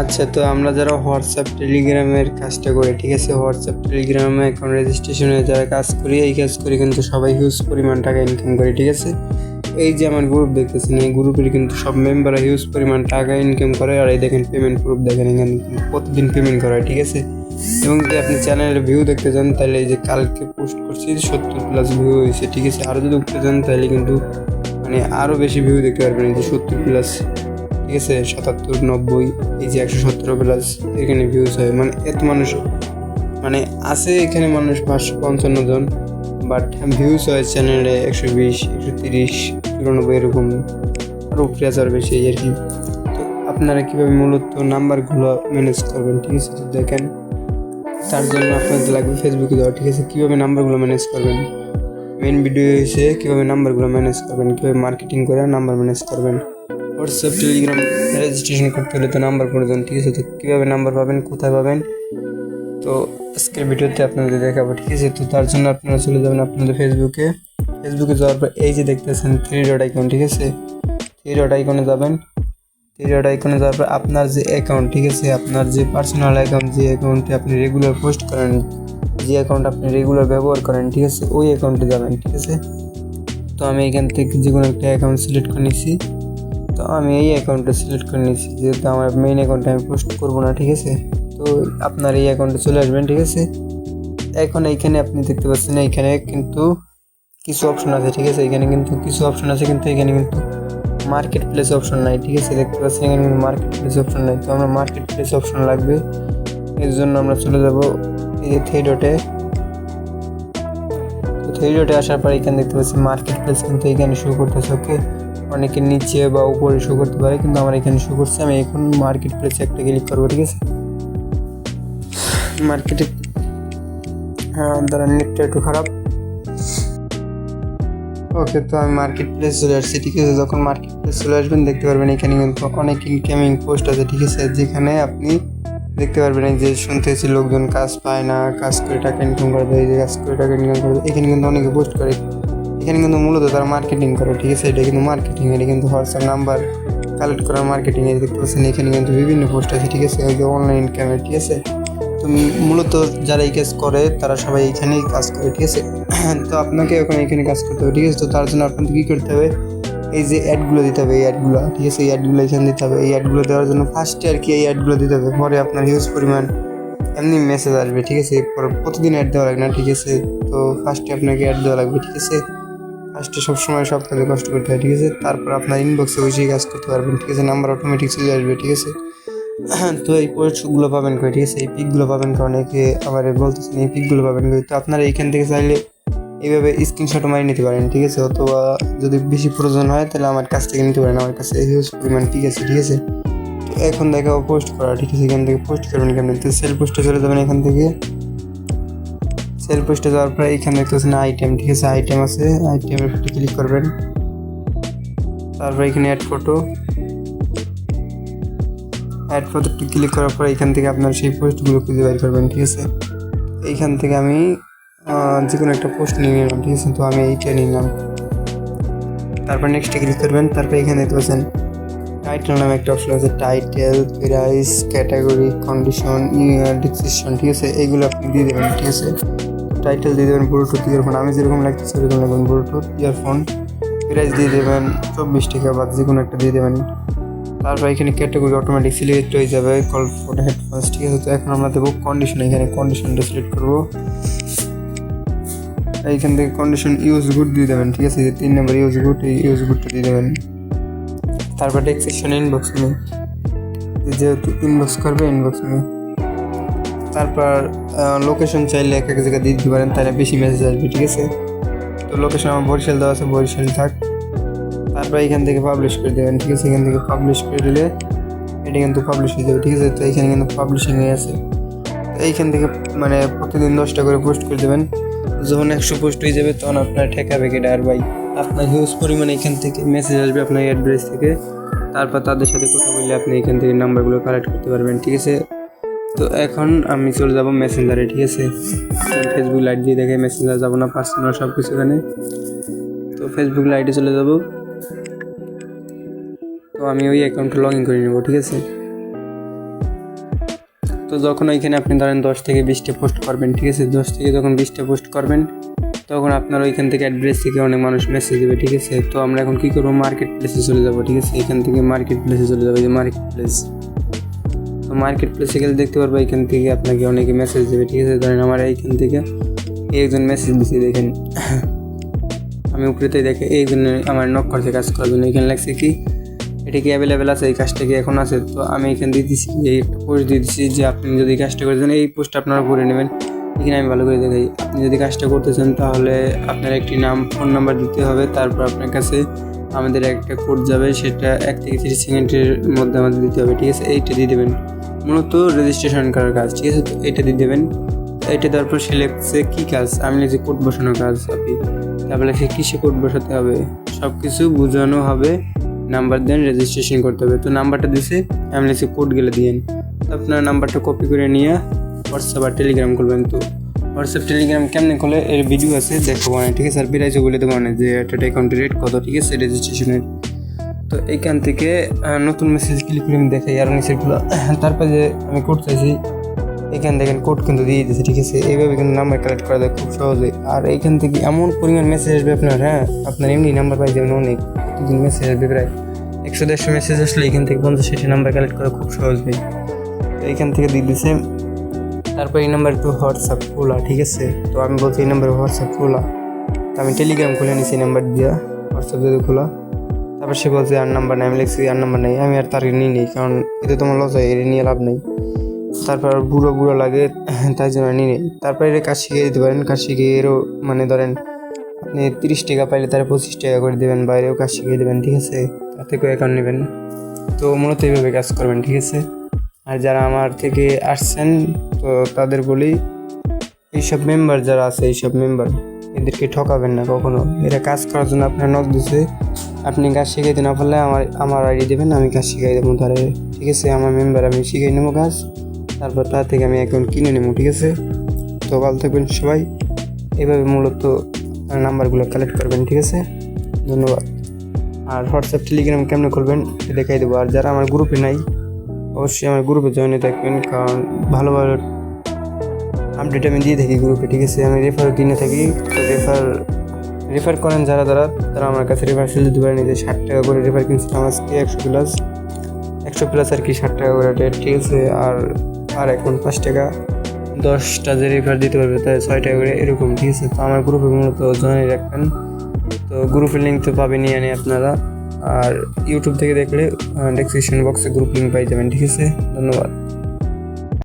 আচ্ছা তো আমরা যারা হোয়াটসঅ্যাপ টেলিগ্রামের কাজটা করি, ঠিক আছে? হোয়াটসঅ্যাপ টেলিগ্রামে অ্যাকাউন্ট রেজিস্ট্রেশনে যারা কাজ করি, এই কাজ করি কিন্তু সবাই হিউজ পরিমাণ টাকা ইনকাম করে, ঠিক আছে? এই যে আমার গ্রুপ দেখতেছেন, এই গ্রুপের কিন্তু সব মেম্বাররা হিউজ পরিমাণ টাকা ইনকাম করে, আর এই দেখেন পেমেন্ট প্রুফ দেখেন, এখানে প্রতিদিন পেমেন্ট করা হয়, ঠিক আছে? এবং যদি আপনি চ্যানেলের ভিউ দেখতে চান তাহলে এই যে কালকে পোস্ট করছি, সত্তর প্লাস ভিউ হয়েছে, ঠিক আছে? আরও যদি উঠতে চান তাহলে কিন্তু মানে আরও বেশি ভিউ দেখতে পারবেন, এই যে সত্তর প্লাস ঠিক আছে সাতাত্তর, নব্বই, এই যে একশো সতেরো প্লাস এখানে ভিউজ হয়। মানে এত মানুষ মানে আছে এখানে মানুষ পাঁচশো পঞ্চান্ন জন বাট ভিউজ হয় চ্যানেলে একশো বিশ, একশো তিরিশ, চুরানব্বই এরকম। আরও উপরে বেশি এই আর কি। তো আপনারা কীভাবে মূলত নাম্বারগুলো ম্যানেজ করবেন, ঠিক আছে? তো দেখেন, তার জন্য আপনাদের লাগবে ফেসবুকে দেওয়া, ঠিক আছে? কীভাবে নাম্বারগুলো ম্যানেজ করবেন? মেন ভিডিও হয়েছে কীভাবে নাম্বারগুলো ম্যানেজ করবেন, কীভাবে মার্কেটিং করে নাম্বার ম্যানেজ করবেন? হোয়াটসঅ্যাপ টেলিগ্রাম রেজিস্ট্রেশন করতে হলে তো নাম্বার প্রয়োজন ঠিক আছে? তো কীভাবে নাম্বার পাবেন, কোথায় পাবেন? তো আজকের ভিডিওতে আপনাদের দেখাবো, ঠিক আছে? তো তার জন্য আপনারা চলে যাবেন আপনাদের ফেসবুকে ফেসবুকে যাওয়ার পর এই যে দেখতেছেন থ্রি ডট আইকন ঠিক আছে? থ্রি ডট আইকনে যাবেন। থ্রি ডট আইকনে যাওয়ার পর আপনার যে অ্যাকাউন্ট ঠিক আছে? আপনার যে পার্সোনাল অ্যাকাউন্ট যে অ্যাকাউন্টে আপনি রেগুলার পোস্ট করেন, যে অ্যাকাউন্ট আপনি রেগুলার ব্যবহার করেন, ঠিক আছে? ওই অ্যাকাউন্টে যাবেন, ঠিক আছে? তো আমি এখান থেকে যে কোনো একটা অ্যাকাউন্ট সিলেক্ট করে নিচ্ছি তো আমি এই অ্যাকাউন্টটা সিলেক্ট করে নিচ্ছি যেহেতু আমার মেইন অ্যাকাউন্টে আমি পোস্ট করব না, ঠিক আছে? তো আপনার এই অ্যাকাউন্টে চলে আসবেন, ঠিক আছে? এখন এইখানে আপনি দেখতে পাচ্ছেন, এইখানে কিন্তু কিছু অপশন আছে, ঠিক আছে? এখানে কিন্তু কিছু অপশন আছে, কিন্তু এখানে কিন্তু মার্কেট প্লেস অপশন নাই, ঠিক আছে? দেখতে পাচ্ছেন, এখানে কিন্তু মার্কেট প্লেস অপশন নাই। তো আমরা মার্কেট প্লেস অপশন লাগবে। এর জন্য আমরা চলে যাব এই থ্রি ডটে থ্রি ডটে আসার পর এখানে দেখতে পাচ্ছি মার্কেট প্লেস কিন্তু এখানে শুরু করতেছে ওকে অনেকের নিচে বা উপরে শো করতে পারে, কিন্তু আমার এখানে শো করছে। আমি এখন মার্কেট প্লেসে একটা ক্লিক করব, ঠিক আছে? মার্কেটে হ্যাঁ দাঁড়া নেটটা একটু খারাপ। ওকে তো আমি মার্কেট প্লেস চলে আসছি, ঠিক আছে? যখন মার্কেট প্লেস চলে আসবেন, দেখতে পারবেন এখানে কিন্তু অনেক ইনকামিং পোস্ট আছে, ঠিক আছে? যেখানে আপনি দেখতে পারবেন যে শুনতেছি লোকজন কাজ পায় না, কাজ করে টাকা ইনকাম করে দেয় কাজ করে টাকা ইনকাম করে এখানে কিন্তু অনেকে পোস্ট করে। এখানে কিন্তু মূলত তারা মার্কেটিং করে, ঠিক আছে? এটা কিন্তু মার্কেটিং এটা কিন্তু হোয়াটসঅ্যাপ নাম্বার কালেক্ট করার মার্কেটিং এ দেখতে পাচ্ছেন, এখানে কিন্তু বিভিন্ন পোস্ট আছে, ঠিক আছে? অনলাইন ইনকামের ঠিক আছে? তো মূলত যারা এই কাজ করে, তারা সবাই এখানেই কাজ করে, ঠিক আছে? তো আপনাকে এখন এখানে কাজ করতে হবে, ঠিক আছে? তো তার জন্য আপনাকে কী করতে হবে? এই যে অ্যাডগুলো দিতে হবে, এই অ্যাডগুলো ঠিক আছে? এই অ্যাডগুলো এখানে দিতে হবে, এই অ্যাডগুলো দেওয়ার জন্য ফার্স্টে আর কি এই অ্যাডগুলো দিতে হবে, পরে আপনার হিউজ পরিমাণ এমনি মেসেজ আসবে, ঠিক আছে? পরে প্রতিদিন অ্যাড দেওয়া লাগবে না, ঠিক আছে? তো ফার্স্টে আপনাকে অ্যাড দেওয়া লাগবে, ঠিক আছে? ফার্স্টে সবসময় সব কাজে কষ্ট করতে হয়, ঠিক আছে? তারপর আপনার ইনবক্সে বসেই কাজ করতে পারবেন, ঠিক আছে? নাম্বার অটোমেটিক চলে আসবে, ঠিক আছে? তো এই পোস্টগুলো পাবেন কই, ঠিক আছে? এই পিকগুলো পাবেন কই, অনেকে আবার বলতেছেন, এই পিকগুলো পাবেন কই? তো আপনারা এইখান থেকে চাইলে এইভাবে স্ক্রিনশট মারি নিতে পারেন, ঠিক আছে? অথবা যদি বেশি প্রয়োজন হয়, তাহলে আমার কাছ থেকে নিতে পারেন। আমার কাছে হিউজ পরিমাণ পিক আছে, ঠিক আছে? তো এখন দেখাবো পোস্ট করা ঠিক আছে? এখান থেকে পোস্ট করবেন কেমন? তো সেল পোস্টে চলে যাবেন এখান থেকে। সেল পোস্টে যাওয়ার পরে এখানে দেখতেছেন আইটেম ঠিক আছে আইটেম আছে আইটেমের ফটো ক্লিক করবেন। তারপর এখানে অ্যাড ফটো অ্যাড ফটোটি ক্লিক করার পর এখান থেকে আপনার সেই পোস্টগুলো খুঁজে বের করবেন, ঠিক আছে? এইখান থেকে আমি যে কোনো একটা পোস্ট নিয়ে নিলাম, ঠিক আছে? তো আমি এইটা নিলাম। তারপর নেক্সটে ক্লিক করবেন, তারপর এখানে দেখতে পাচ্ছেন টাইটেল নামে একটা অপশন আছে title price category condition description ঠিক আছে? এইগুলো আপনি দিয়ে দেবেন, ঠিক আছে? টাইটেল দিয়ে দেবেন ব্লুটুথ ইয়ারফোন আমি যেরকম লাগছে সেরকম লাগবেন ব্লুটুথ ইয়ারফোন প্রাইস দিয়ে দেবেন চব্বিশ টাকা বা যে কোনো একটা দিয়ে দেবেন। তারপর এখানে ক্যাটাগরি অটোমেটিক সিলেক্ট হয়ে যাবে। কল ফর হেডফোনস ঠিক আছে? তো এখন আমরা দেবো কন্ডিশন এখানে কন্ডিশনটা সিলেক্ট করব। এইখান থেকে কন্ডিশন ইউজ গুড দিয়ে দেবেন, ঠিক আছে? তিন নম্বর ইউজ গুড এই ইউজ গুডটা দিয়ে দেবেন। তারপর ডেক্সেশন ইনবক্স নিয়ে। যেহেতু ইনবক্স করবে ইনবক্স নিয়ে। তারপর লোকেশন চাইলে এক এক জায়গায় দিতে পারেন, তাহলে বেশি মেসেজ আসবে, ঠিক আছে? তো লোকেশন আমার বরিশাল দেওয়া আছে, বরিশাল থাক। তারপর এখান থেকে পাবলিশ করে দেবেন, ঠিক আছে? এখান থেকে পাবলিশ করে দিলে এটা কিন্তু পাবলিশ হয়ে যাবে, ঠিক আছে? তো এখানে কিন্তু পাবলিশিং এ আছে। তো এইখান থেকে মানে প্রতিদিন দশটা করে পোস্ট করে দেবেন। যখন একশো পোস্ট হয়ে যাবে, তখন আপনার ঠেকাবে কেটে আর ভাই? আপনার হিউজ পরিমাণে এখান থেকে মেসেজ আসবে আপনার অ্যাড্রেস থেকে। তারপর তাদের সাথে কথা বললে আপনি এখান থেকে নাম্বারগুলো কালেক্ট করতে পারবেন, ঠিক আছে? তো এখন আমি চলে যাব মেসেঞ্জারে ঠিক আছে? ফেসবুক লাইট দিয়ে দেখে মেসেঞ্জার যাব না পার্সোনাল সব কিছু এখানে। তো ফেসবুক লাইটে চলে যাব। তো আমি ওই অ্যাকাউন্টে লগ ইন করে নেব, ঠিক আছে? তো যখন ওইখানে আপনি ধরেন দশ থেকে বিশটা পোস্ট করবেন, ঠিক আছে? দশ থেকে যখন বিশটা পোস্ট করবেন, তখন আপনার ওইখান থেকে অ্যাড্রেস থেকে অনেক মানুষ মেসেজ দেবে, ঠিক আছে? তো আমরা এখন কী করব? মার্কেট প্লেসে চলে যাব, ঠিক আছে? এখান থেকে মার্কেট প্লেসে চলে যাব যে মার্কেট প্লেস তো মার্কেট প্লেসে গেলে দেখতে পারব এখান থেকে আপনাকে অনেকে মেসেজ দেবে, ঠিক আছে? ধরেন আমার এইখান থেকে একজন মেসেজ দিচ্ছে দেখেন। আমি উপরেতে দেখে, এই জন্য আমার নক করছে কাজ করার জন্য। এখানে লাগছে কি, এটা কি অ্যাভেলেবেল আছে? এই কাজটা কি এখন আছে? তো আমি এখানে দিয়ে দিচ্ছি এই পোস্ট দিয়ে দিচ্ছি যে আপনি যদি কাজটা করে এই পোস্ট আপনারা করে নেবেন। এখানে আমি ভালো করে দেখাই, আপনি যদি কাজটা করতে চান, তাহলে আপনার একটি নাম ফোন নাম্বার দিতে হবে। তারপর আপনার কাছে আমাদের একটা কোড যাবে, সেটা এক থেকে তিরিশ সেকেন্ডের মধ্যে আমাদের দিতে হবে, ঠিক আছে? এইটা দিয়ে দেবেন। মূলত রেজিস্ট্রেশন করার কাজ, ঠিক আছে? তো এইটা দিয়ে দেবেন। এটা দেওয়ার পর সিলেক্টসে কী কাজ, আমি লিখছি কোড বসানোর কাজ আপনি তারপরে সে কিসে কোড বসাতে হবে? সব কিছু বোঝানো হবে। নাম্বার দেন রেজিস্ট্রেশন করতে হবে। তো নাম্বারটা দিছে, আমি লিখছি কোড গেলে দিয়েন আপনার নাম্বারটা কপি করে নিয়ে হোয়াটসঅ্যাপ আর টেলিগ্রাম করবেন তো হোয়াটসঅ্যাপ টেলিগ্রাম কেমনে করলে এর ভিডিও আছে দেখাবো না ঠিক আছে? আর বিরাইছে বলে দেবো না যে একটা অ্যাকাউন্টের রেট কত, ঠিক আছে? রেজিস্ট্রেশনের তো এইখান থেকে নতুন মেসেজ ক্লিক করে আমি দেখাই আর নিচেরগুলো তারপরে যে আমি কোড চাইছি। এখান থেকে কোড কিন্তু দিয়ে দিয়েছে, ঠিক আছে? এইভাবে কিন্তু নাম্বার কালেক্ট করা যায় খুব সহজে। আর এইখান থেকে এমন পরিমাণ মেসেজ আসবে আপনার হ্যাঁ? আপনার এমনি নাম্বার পাই যাবেন অনেক। প্রতিদিন মেসেজ আসবে প্রায় একশো দেড়শো মেসেজ আসলে এখান থেকে পঞ্চাশ ষাটটি নাম্বার কালেক্ট করা খুব সহজ ভাই তো এইখান থেকে দিয়ে দিছে তারপর এই নাম্বার একটু হোয়াটসঅ্যাপ খোলা, ঠিক আছে? তো আমি বলছি এই নাম্বারে হোয়াটসঅ্যাপ খোলা। তো আমি টেলিগ্রাম খুলে নিছি, এই নাম্বার দিয়া। হোয়াটসঅ্যাপ দিয়ে খোলা। তারপর সে বলছে, আর নাম্বার নেই। আমি লিখছি, আর নাম্বার নেই। আমি আর তার নিই নেই, কারণ এটা তোমার লস হয় এটা নিয়ে লাভ নেই। তারপর বুড়ো বুড়ো লাগে, তাই জন্য নিয়ে নেই। তারপরে এটা কাজ শিখিয়ে দিতে পারেন, কাজ শিখিয়ে এরও মানে ধরেন, আপনি তিরিশ টাকা পাইলে তারা পঁচিশ টাকা করে দেবেন বাইরেও কাজ শিখিয়ে দেবেন, ঠিক আছে? তাতে করে অ্যাকাউন্ট নেবেন। তো মূলত এইভাবে কাজ করবেন, ঠিক আছে? আর যারা আমার থেকে আসছেন, তো তাদের বলি, এইসব মেম্বার যারা আছে, এইসব মেম্বার এদেরকে ঠকাবেন না কখনো। এরা কাজ করার জন্য আপনার নক দিছে। আপনি কাজ শিখাইতে না পারলে আমার আমার আইডি দেবেন, আমি কাজ শিখাই দেবো তারে ঠিক আছে, আমার মেম্বার আমি শিখাই নেব কাজ তারপর তার থেকে আমি অ্যাকাউন্ট কিনে নেব, ঠিক আছে? তো ভালো থাকবেন সবাই। এভাবে মূলত নাম্বারগুলো কালেক্ট করবেন, ঠিক আছে? ধন্যবাদ। আর হোয়াটসঅ্যাপ টেলিগ্রাম কেমনে করবেন দেখাই দেবো। আর যারা আমার গ্রুপে নাই, অবশ্যই আমার গ্রুপে জয়েন থাকবেন, কারণ ভালো ভালো আপডেট আমি দিয়ে থাকি গ্রুপে ঠিক আছে? আমি রেফার কিনে থাকি রেফার রেফার করেন যারা যারা, তারা আমার কাছে রেফার ফিল দিতে পারেন যে ষাট টাকা করে রেফার কিনছিলাম আজকে একশো প্লাস একশো প্লাস আর কি ষাট টাকা করে রেট ঠিক আছে আর আর এখন পাঁচ টাকা, দশটা যে রেফার দিতে পারবে তাই ছয় টাকা করে এরকম ঠিক আছে তো আমার গ্রুপে মূলত জয়েন রাখবেন। তো গ্রুপের লিঙ্ক তো পাবেনই আনি আপনারা। আর ইউটিউব থেকে দেখলে ডেসক্রিপশন বক্সে গ্রুপ লিঙ্ক পাই যাবেন, ঠিক আছে? ধন্যবাদ।